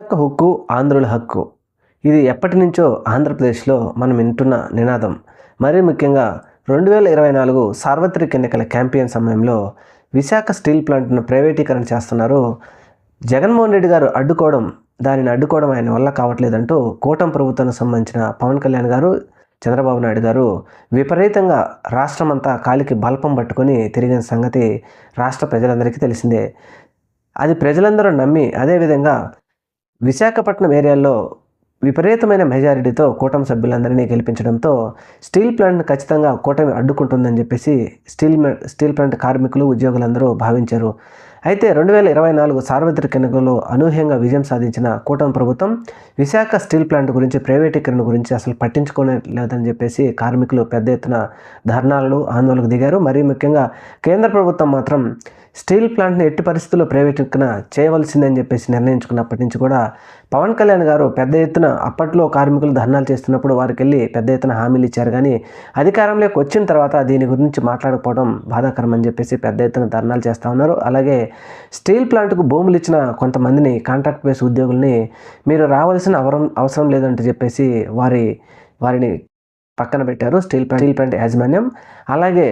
యొక్క హక్కు ఆంధ్రుల హక్కు. ఇది ఎప్పటి నుంచో ఆంధ్రప్రదేశ్లో మనం వింటున్న నినాదం. మరీ ముఖ్యంగా రెండు వేల ఇరవై నాలుగు సార్వత్రిక ఎన్నికల క్యాంపెయిన్ సమయంలో విశాఖ స్టీల్ ప్లాంట్ను ప్రైవేటీకరణ చేస్తున్నారు. జగన్మోహన్ రెడ్డి గారు అడ్డుకోవడం దానిని అడ్డుకోవడం ఆయన వల్ల కావట్లేదంటూ కూటమి ప్రభుత్వానికి సంబంధించిన పవన్ కళ్యాణ్ గారు చంద్రబాబు నాయుడు గారు విపరీతంగా రాష్ట్రమంతా కాలికి బల్పం పట్టుకొని తిరిగిన సంగతి రాష్ట్ర ప్రజలందరికీ తెలిసిందే. అది ప్రజలందరూ నమ్మి అదేవిధంగా విశాఖపట్నం ఏరియాలో విపరీతమైన మెజారిటీతో కూటమి సభ్యులందరినీ గెలిపించడంతో స్టీల్ ప్లాంట్ను ఖచ్చితంగా కూటమి అడ్డుకుంటుందని చెప్పేసి స్టీల్ స్టీల్ ప్లాంట్ కార్మికులు ఉద్యోగులందరూ భావించారు. అయితే రెండు వేల ఇరవై నాలుగు సార్వత్రిక ఎన్నికల్లో అనూహ్యంగా విజయం సాధించిన కూటమి ప్రభుత్వం విశాఖ స్టీల్ ప్లాంట్ గురించి ప్రైవేటీకరణ గురించి అసలు పట్టించుకోలేదని చెప్పేసి కార్మికులు పెద్ద ఎత్తున ధర్నాలు ఆందోళనకు దిగారు. మరీ ముఖ్యంగా కేంద్ర ప్రభుత్వం మాత్రం స్టీల్ ప్లాంట్ని ఎట్టి పరిస్థితుల్లో ప్రైవేటీకరణ చేయవలసిందని చెప్పేసి నిర్ణయించుకున్నప్పటి నుంచి కూడా పవన్ కళ్యాణ్ గారు పెద్ద ఎత్తున అప్పట్లో కార్మికులు ధర్నాలు చేస్తున్నప్పుడు వారికి వెళ్ళి పెద్ద ఎత్తున హామీలు ఇచ్చారు. కానీ అధికారంలోకి వచ్చిన తర్వాత దీని గురించి మాట్లాడకపోవడం బాధాకరం అని చెప్పేసి పెద్ద ఎత్తున ధర్నాలు చేస్తూ ఉన్నారు. అలాగే స్టీల్ ప్లాంట్కు భూములు ఇచ్చిన కొంతమందిని కాంట్రాక్ట్ బేస్ ఉద్యోగుల్ని మీరు రావాల్సిన అవరం అవసరం లేదంటే చెప్పేసి వారి వారిని పక్కన పెట్టారు. స్టీల్ ప్లాంట్ స్టీల్ ప్లాంట్ యాజమాన్యం. అలాగే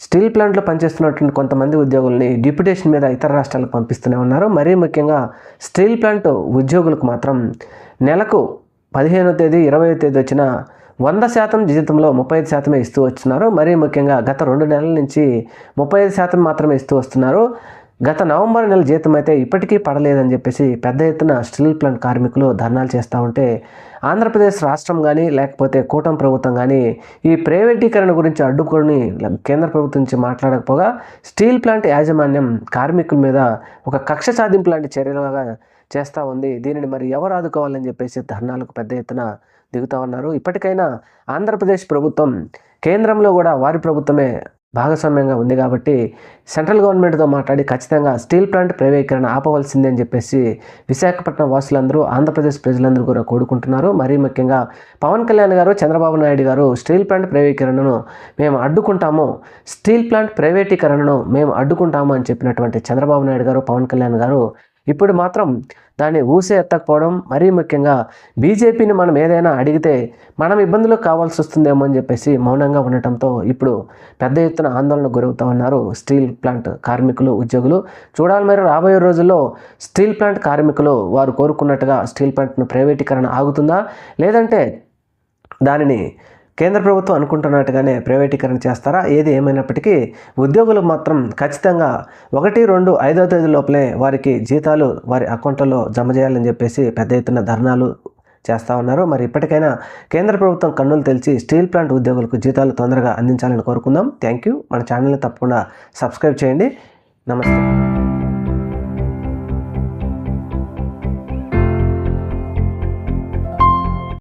స్టీల్ ప్లాంట్లో పనిచేస్తున్నటువంటి కొంతమంది ఉద్యోగుల్ని డిప్యుటేషన్ మీద ఇతర రాష్ట్రాలకు పంపిస్తూనే ఉన్నారు. మరీ ముఖ్యంగా స్టీల్ ప్లాంట్ ఉద్యోగులకు మాత్రం నెలకు పదిహేనో తేదీ ఇరవై తేదీ వచ్చిన వంద శాతం జీతంలో ముప్పై ఐదు శాతమే ఇస్తూ వస్తున్నారు. మరీ ముఖ్యంగా గత రెండు నెలల నుంచి ముప్పై ఐదు శాతం మాత్రమే ఇస్తూ వస్తున్నారు. గత నవంబర్ నెల జీతం అయితే ఇప్పటికీ పడలేదని చెప్పేసి పెద్ద ఎత్తున స్టీల్ ప్లాంట్ కార్మికులు ధర్నాలు చేస్తూ ఉంటే ఆంధ్రప్రదేశ్ రాష్ట్రం కానీ లేకపోతే కూటమి ప్రభుత్వం కానీ ఈ ప్రైవేటీకరణ గురించి అడ్డుకొని కేంద్ర ప్రభుత్వం నుంచి మాట్లాడకపోగా స్టీల్ ప్లాంట్ యాజమాన్యం కార్మికుల మీద ఒక కక్ష సాధింపు లాంటి చర్యలుగా చేస్తూ ఉంది. దీనిని మరి ఎవరు ఆదుకోవాలని చెప్పేసి ధర్నాలకు పెద్ద ఎత్తున దిగుతూ ఉన్నారు. ఇప్పటికైనా ఆంధ్రప్రదేశ్ ప్రభుత్వం కేంద్రంలో కూడా వారి ప్రభుత్వమే భాగస్వామ్యంగా ఉంది కాబట్టి సెంట్రల్ గవర్నమెంట్తో మాట్లాడి ఖచ్చితంగా స్టీల్ ప్లాంట్ ప్రైవేటీకరణ ఆపవలసిందే అని చెప్పేసి విశాఖపట్నం వాసులందరూ ఆంధ్రప్రదేశ్ ప్రజలందరూ కూడా కోరుకుంటున్నారు. మరీ ముఖ్యంగా పవన్ కళ్యాణ్ గారు చంద్రబాబు నాయుడు గారు స్టీల్ ప్లాంట్ ప్రైవేటీకరణను మేము అడ్డుకుంటాము. స్టీల్ ప్లాంట్ ప్రైవేటీకరణను మేము అడ్డుకుంటాము అని చెప్పినటువంటి చంద్రబాబు నాయుడు గారు పవన్ కళ్యాణ్ గారు ఇప్పుడు మాత్రం దాన్ని ఊసే ఎత్తకపోవడం మరీ ముఖ్యంగా బీజేపీని మనం ఏదైనా అడిగితే మనం ఇబ్బందులకు కావాల్సి వస్తుందేమో అని చెప్పేసి మౌనంగా ఉండటంతో ఇప్పుడు పెద్ద ఎత్తున ఆందోళనకు గురవుతూ ఉన్నారు స్టీల్ ప్లాంట్ కార్మికులు ఉద్యోగులు. చూడాలి మరి రాబోయే రోజుల్లో స్టీల్ ప్లాంట్ కార్మికులు వారు కోరుకున్నట్టుగా స్టీల్ ప్లాంట్ను ప్రైవేటీకరణ ఆగుతుందా? లేదంటే దానిని కేంద్ర ప్రభుత్వం అనుకుంటున్నట్టుగానే ప్రైవేటీకరణ చేస్తారా? ఏది ఏమైనప్పటికీ ఉద్యోగులు మాత్రం ఖచ్చితంగా ఒకటి రెండు ఐదో తేదీ లోపలే వారికి జీతాలు వారి అకౌంట్లలో జమ చేయాలని చెప్పేసి పెద్ద ఎత్తున ధర్నాలు చేస్తూ ఉన్నారు. మరి ఇప్పటికైనా కేంద్ర ప్రభుత్వం కన్నులు తెలిచి స్టీల్ ప్లాంట్ ఉద్యోగులకు జీతాలు తొందరగా అందించాలని కోరుకుందాం. Thank you. మన ఛానల్ని తప్పకుండా సబ్స్క్రైబ్ చేయండి. నమస్తే.